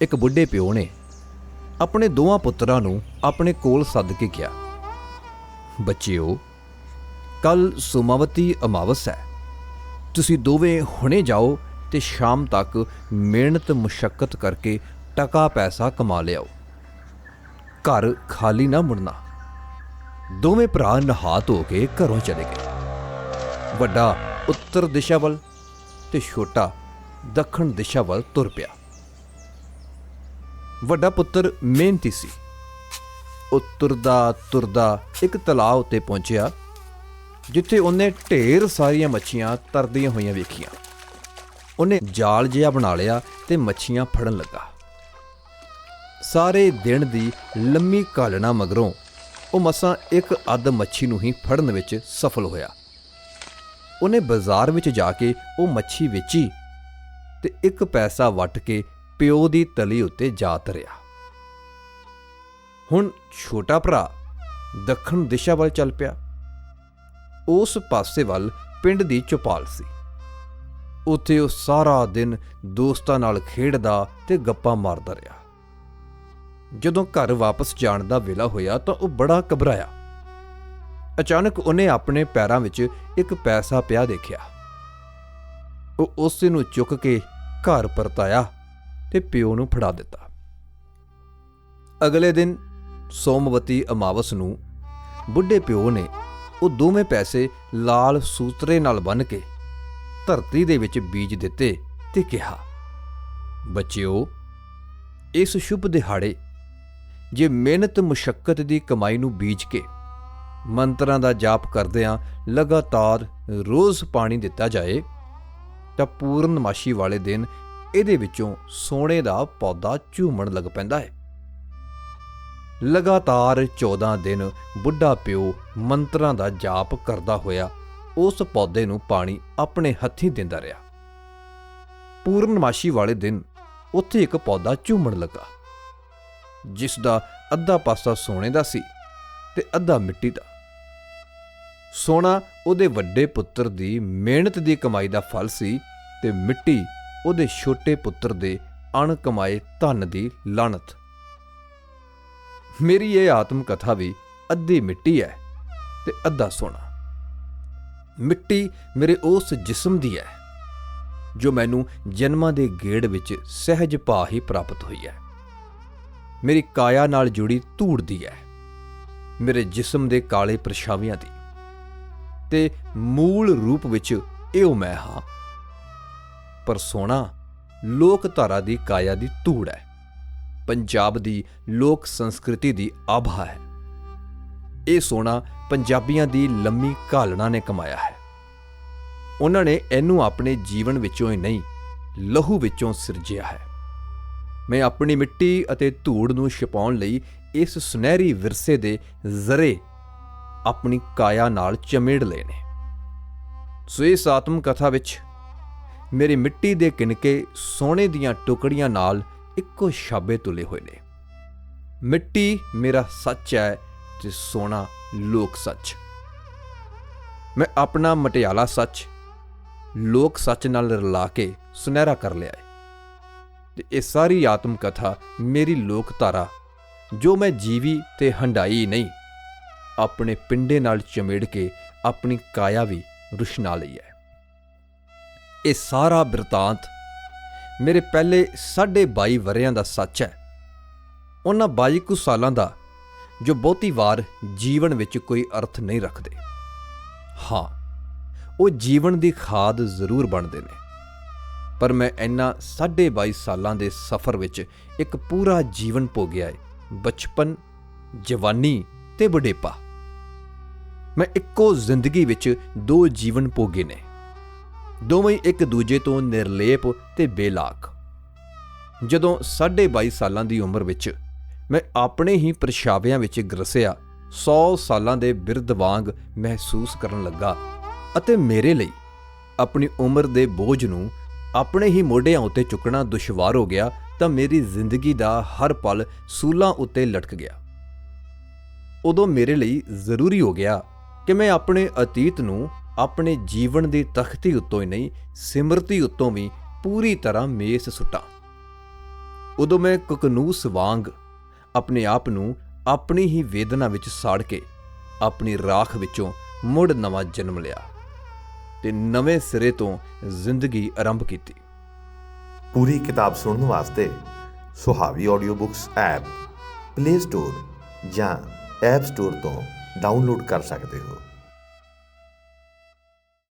ਇੱਕ ਬੁੱਢੇ ਪਿਓ ਨੇ ਆਪਣੇ ਦੋਵਾਂ ਪੁੱਤਰਾਂ ਨੂੰ ਆਪਣੇ ਕੋਲ ਸੱਦ ਕੇ ਕਿਹਾ, ਬੱਚਿਓ, ਕੱਲ ਸੁਮਾਵਤੀ ਅਮਾਵਸ ਹੈ। ਤੁਸੀਂ ਦੋਵੇਂ ਹੁਣੇ ਜਾਓ ਤੇ ਸ਼ਾਮ ਤੱਕ ਮਿਹਨਤ ਮੁਸ਼ਕਲ ਕਰਕੇ ਟਕਾ ਪੈਸਾ ਕਮਾ ਲਿਆਓ। ਘਰ ਖਾਲੀ ਨਾ ਮੁੜਨਾ। ਦੋਵੇਂ ਭਰਾ ਨਹਾ ਧੋ ਕੇ ਘਰੋਂ ਚਲੇ ਗਏ। ਵੱਡਾ ਉੱਤਰ ਦਿਸ਼ਾ ਵੱਲ ਤੇ ਛੋਟਾ ਦੱਖਣ ਦਿਸ਼ਾ ਵੱਲ ਤੁਰ ਪਿਆ। ਵੱਡਾ ਪੁੱਤਰ ਮਿਹਨਤੀ ਸੀ। ਉਹ ਤੁਰਦਾ ਤੁਰਦਾ ਇੱਕ ਤਲਾਅ ਉੱਤੇ ਪਹੁੰਚਿਆ, ਜਿੱਥੇ ਉਹਨੇ ਢੇਰ ਸਾਰੀਆਂ ਮੱਛੀਆਂ ਤਰਦੀਆਂ ਹੋਈਆਂ ਵੇਖੀਆਂ। ਉਹਨੇ ਜਾਲ ਜਿਹਾ ਬਣਾ ਲਿਆ ਤੇ ਮੱਛੀਆਂ ਫੜਨ ਲੱਗਾ। ਸਾਰੇ ਦਿਨ ਦੀ ਲੰਮੀ ਕਾਲਣਾ ਮਗਰੋਂ ਉਹ ਮਸਾਂ ਇੱਕ ਅੱਧ ਮੱਛੀ ਨੂੰ ਹੀ ਫੜਨ ਵਿੱਚ ਸਫਲ ਹੋਇਆ। ਉਹਨੇ ਬਾਜ਼ਾਰ ਵਿੱਚ ਜਾ ਕੇ ਉਹ ਮੱਛੀ ਵੇਚੀ ਤੇ ਇੱਕ ਪੈਸਾ ਵੱਟ ਕੇ ਪਿਓ ਦੀ ਤਲੀ ਉੱਤੇ ਜਾ ਤਰਿਆ ਹੁਣ ਛੋਟਾ ਭਰਾ ਦੱਖਣ ਦਿਸ਼ਾ ਵੱਲ ਚੱਲ ਪਿਆ। ਉਸ ਪਾਸੇ ਵੱਲ ਪਿੰਡ ਦੀ ਚੁਪਾਲ ਸੀ। ਉੱਥੇ ਉਹ ਸਾਰਾ ਦਿਨ ਦੋਸਤਾਂ ਨਾਲ ਖੇਡਦਾ ਤੇ ਗੱਪਾਂ ਮਾਰਦਾ ਰਿਹਾ। ਜਦੋਂ ਘਰ ਵਾਪਸ ਜਾਣ ਦਾ ਵੇਲਾ ਹੋਇਆ ਤਾਂ ਉਹ ਬੜਾ ਘਬਰਾਇਆ। ਅਚਾਨਕ ਉਹਨੇ ਆਪਣੇ ਪੈਰਾਂ ਵਿੱਚ ਇੱਕ ਪੈਸਾ ਪਿਆ ਦੇਖਿਆ। ਉਹ ਉਸ ਨੂੰ ਚੁੱਕ ਕੇ ਘਰ ਪਰਤਾਇਆ ਤੇ ਪਿਓ ਨੂੰ ਫੜਾ ਦਿੱਤਾ। ਅਗਲੇ ਦਿਨ ਸੋਮਵਤੀ ਅਮਾਵਸ ਨੂੰ ਬੁੱਢੇ ਪਿਓ ਨੇ ਉਹ ਦੋਵੇਂ ਪੈਸੇ ਲਾਲ ਸੂਤਰੇ ਨਾਲ ਬੰਨ ਕੇ ਧਰਤੀ ਦੇ ਵਿੱਚ ਬੀਜ ਦਿੱਤੇ ਤੇ ਕਿਹਾ, ਬੱਚਿਓ, ਇਸ ਸ਼ੁਭ ਦਿਹਾੜੇ ਜੇ ਮਿਹਨਤ ਮੁਸ਼ਕਲ ਦੀ ਕਮਾਈ ਨੂੰ ਬੀਜ ਕੇ ਮੰਤਰਾਂ ਦਾ ਜਾਪ ਕਰਦਿਆਂ ਲਗਾਤਾਰ ਰੋਜ਼ ਪਾਣੀ ਦਿੱਤਾ ਜਾਏ, ਤਾਂ ਪੂਰਨਮਾਸ਼ੀ ਵਾਲੇ ਦਿਨ ਇਹਦੇ ਵਿੱਚੋਂ ਸੋਨੇ ਦਾ ਪੌਦਾ ਝੂਮਣ ਲੱਗ ਪੈਂਦਾ ਹੈ। ਲਗਾਤਾਰ 14 ਦਿਨ ਬੁੱਢਾ ਪਿਓ ਮੰਤਰਾਂ ਦਾ ਜਾਪ ਕਰਦਾ ਹੋਇਆ ਉਸ ਪੌਦੇ ਨੂੰ ਪਾਣੀ ਆਪਣੇ ਹੱਥੀਂ ਦਿੰਦਾ ਰਿਹਾ। ਪੂਰਨਮਾਸ਼ੀ ਵਾਲੇ ਦਿਨ ਉੱਥੇ ਇੱਕ ਪੌਦਾ ਝੂਮਣ ਲੱਗਾ, ਜਿਸ ਦਾ ਅੱਧਾ ਪਾਸਾ ਸੋਨੇ ਦਾ ਸੀ ਤੇ ਅੱਧਾ ਮਿੱਟੀ ਦਾ। ਸੋਨਾ ਉਹਦੇ ਵੱਡੇ ਪੁੱਤਰ ਦੀ ਮਿਹਨਤ ਦੀ ਕਮਾਈ ਦਾ ਫਲ ਸੀ ਤੇ ਮਿੱਟੀ ਉਹਦੇ ਛੋਟੇ ਪੁੱਤਰ ਦੇ ਅਣ ਕਮਾਏ ਧਨ ਦੀ ਲਾਣਤ ਮੇਰੀ ਇਹ ਆਤਮ ਕਥਾ ਵੀ ਅੱਧੀ ਮਿੱਟੀ ਹੈ ਤੇ ਅੱਧਾ ਸੋਨਾ। ਮਿੱਟੀ ਮੇਰੇ ਉਸ ਜਿਸਮ ਦੀ ਹੈ, ਜੋ ਮੈਨੂੰ ਜਨਮਾਂ ਦੇ ਗੇੜ ਵਿੱਚ ਸਹਿਜ ਭਾ ਹੀ ਪ੍ਰਾਪਤ ਹੋਈ ਹੈ। ਮੇਰੀ ਕਾਇਆ ਨਾਲ ਜੁੜੀ ਧੂੜ ਦੀ ਹੈ, ਮੇਰੇ ਜਿਸਮ ਦੇ ਕਾਲੇ ਪਰਛਾਵਿਆਂ ਦੀ। ਤੇ ਮੂਲ ਰੂਪ ਵਿੱਚ ਇਹੋ ਮੈਂ ਹਾਂ ਪਰ ਸੋਨਾ ਲੋਕ ਧਾਰਾ ਦੀ ਕਾਇਆ ਦੀ ਧੂੜ ਹੈ। ਪੰਜਾਬ ਦੀ ਲੋਕ ਸੰਸਕ੍ਰਿਤੀ ਦੀ ਆਭਾ ਹੈ। ਇਹ ਸੋਨਾ ਪੰਜਾਬੀਆਂ ਦੀ ਲੰਮੀ ਘਾਲਣਾ ਨੇ ਕਮਾਇਆ ਹੈ। ਉਹਨਾਂ ਨੇ ਇਹਨੂੰ ਆਪਣੇ ਜੀਵਨ ਵਿੱਚੋਂ ਹੀ ਨਹੀਂ, ਲਹੂ ਵਿੱਚੋਂ ਸਿਰਜਿਆ ਹੈ। ਮੈਂ ਆਪਣੀ ਮਿੱਟੀ ਅਤੇ ਧੂੜ ਨੂੰ ਛਪਾਉਣ ਲਈ ਇਸ ਸੁਨਹਿਰੀ ਵਿਰਸੇ ਦੇ ਜ਼ਰੇ ਆਪਣੀ ਕਾਇਆ ਨਾਲ ਚਮੇੜ ਲਏ ਨੇ। ਸੋ ਇਸ ਆਤਮ ਕਥਾ ਵਿੱਚ ਮੇਰੀ ਮਿੱਟੀ ਦੇ ਕਿਨਕੇ ਸੋਨੇ ਦੀਆਂ ਟੁਕੜੀਆਂ ਨਾਲ ਇੱਕੋ ਛਾਬੇ ਤੁਲੇ ਹੋਏ ਨੇ। ਮਿੱਟੀ ਮੇਰਾ ਸੱਚ ਹੈ ਤੇ ਸੋਨਾ ਲੋਕ ਸੱਚ। ਮੈਂ ਆਪਣਾ ਮਟਿਆਲਾ ਸੱਚ ਲੋਕ ਸੱਚ ਨਾਲ ਰਲਾ ਕੇ ਸੁਨਹਿਰਾ ਕਰ ਲਿਆ ਹੈ। ਤੇ ਇਹ ਸਾਰੀ ਆਤਮ ਕਥਾ ਮੇਰੀ ਲੋਕ ਧਾਰਾ ਜੋ ਮੈਂ ਜੀਵੀ ਤੇ ਹੰਡਾਈ ਨਹੀਂ, ਆਪਣੇ ਪਿੰਡੇ ਨਾਲ ਚਮੇੜ ਕੇ ਆਪਣੀ ਕਾਇਆ ਵੀ ਰੁਸ਼ਨਾ ਲਈ ਹੈ। ਇਹ ਸਾਰਾ ਬਿਰਤਾਂਤ ਮੇਰੇ ਪਹਿਲੇ 22 ਵਰਿਆਂ ਦਾ ਸੱਚ ਹੈ। ਉਹਨਾਂ 22 ਕੁ ਸਾਲਾਂ ਦਾ ਜੋ ਬਹੁਤੀ ਵਾਰ ਜੀਵਨ ਵਿੱਚ ਕੋਈ ਅਰਥ ਨਹੀਂ ਰੱਖਦੇ। ਹਾਂ, ਉਹ ਜੀਵਨ ਦੀ ਖਾਦ ਜ਼ਰੂਰ ਬਣਦੇ ਨੇ। ਪਰ ਮੈਂ ਇਹਨਾਂ 22 ਸਾਲਾਂ ਦੇ ਸਫ਼ਰ ਵਿੱਚ ਇੱਕ ਪੂਰਾ ਜੀਵਨ ਭੋਗਿਆ ਹੈ ਬਚਪਨ, ਜਵਾਨੀ ਤੇ ਬੁਢੇਪਾ। ਮੈਂ ਇੱਕੋ ਜ਼ਿੰਦਗੀ ਵਿੱਚ ਦੋ ਜੀਵਨ ਭੋਗੇ ਨੇ। ਦੋਵੇਂ ਇੱਕ ਦੂਜੇ ਤੋਂ ਨਿਰਲੇਪ ਤੇ ਬੇਲਾਕ। ਜਦੋਂ 22 ਸਾਲਾਂ ਦੀ ਉਮਰ ਵਿੱਚ ਮੈਂ ਆਪਣੇ ਹੀ ਪਰਛਾਵਿਆਂ ਵਿੱਚ ਗਰਸਿਆ 100 ਸਾਲਾਂ ਦੇ ਬਿਰਧ ਵਾਂਗ ਮਹਿਸੂਸ ਕਰਨ ਲੱਗਾ ਅਤੇ ਮੇਰੇ ਲਈ ਆਪਣੀ ਉਮਰ ਦੇ ਬੋਝ ਨੂੰ ਆਪਣੇ ਹੀ ਮੋਢਿਆਂ ਉੱਤੇ ਚੁੱਕਣਾ ਦੁਸ਼ਵਾਰ ਹੋ ਗਿਆ ਤਾਂ ਮੇਰੀ ਜ਼ਿੰਦਗੀ ਦਾ ਹਰ ਪਲ ਸੂਲਾਂ ਉੱਤੇ ਲਟਕ ਗਿਆ। ਉਦੋਂ ਮੇਰੇ ਲਈ ਜ਼ਰੂਰੀ ਹੋ ਗਿਆ ਕਿ ਮੈਂ ਆਪਣੇ ਅਤੀਤ ਨੂੰ ਆਪਣੇ ਜੀਵਨ ਦੀ ਤਖਤੀ ਉੱਤੋਂ ਹੀ ਨਹੀਂ, ਸਿਮਰਤੀ ਉੱਤੋਂ ਵੀ ਪੂਰੀ ਤਰ੍ਹਾਂ ਮੇਸ ਸੁੱਟਾਂ। ਉਦੋਂ ਮੈਂ ਕੁਕਨੂਸ ਵਾਂਗ ਆਪਣੇ ਆਪ ਨੂੰ ਆਪਣੀ ਹੀ ਵੇਦਨਾ ਵਿੱਚ ਸਾੜ ਕੇ ਆਪਣੀ ਰਾਖ ਵਿੱਚੋਂ ਮੁੜ ਨਵਾਂ ਜਨਮ ਲਿਆ ਤੇ ਨਵੇਂ ਸਿਰੇ ਤੋਂ ਜ਼ਿੰਦਗੀ ਆਰੰਭ ਕੀਤੀ। ਪੂਰੀ ਕਿਤਾਬ ਸੁਣਨ ਵਾਸਤੇ ਸੁਹਾਵੀ audio books app play store ਜਾਂ ਐਪ ਸਟੋਰ ਤੋਂ ਡਾਊਨਲੋਡ ਕਰ ਸਕਦੇ ਹੋ।